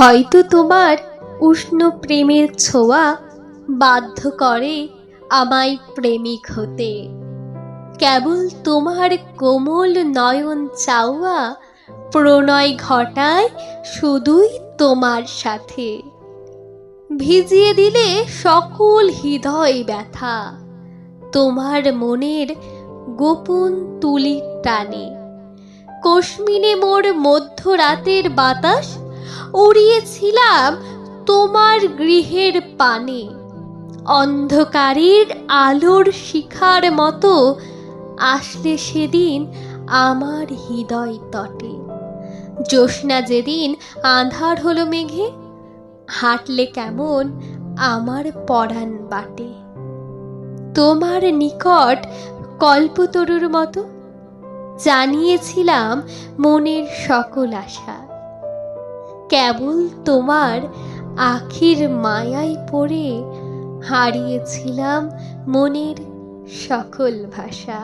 হয়তো তোমার উষ্ণ প্রেমের ছোঁয়া বাধ্য করে আমায় প্রেমিক হতে। কেবল তোমার কোমল নয়ন চাওয়া প্রণয় ঘটায় শুধুই তোমার সাথে। ভিজিয়ে দিলে সকল হৃদয় ব্যথা, তোমার মনের গোপন তুলির টানে। কশ্মিনে মোর মধ্যরাতের বাতাস উড়িয়েছিলাম তোমার গৃহের পানে। অন্ধকারের আলোর শিখার মতো আসলে সেদিন আমার হৃদয় তটে। জ্যোৎস্না যেদিন আঁধার হলো মেঘে, হাঁটলে কেমন আমার পরাণ বাটে। তোমার নিকট কল্পতরুর মতো জানিয়েছিলাম মনের সকল আশা। কেবল তোমার আখির মায়ায় পড়ে হারিয়েছিলাম মনের সকল ভাষা।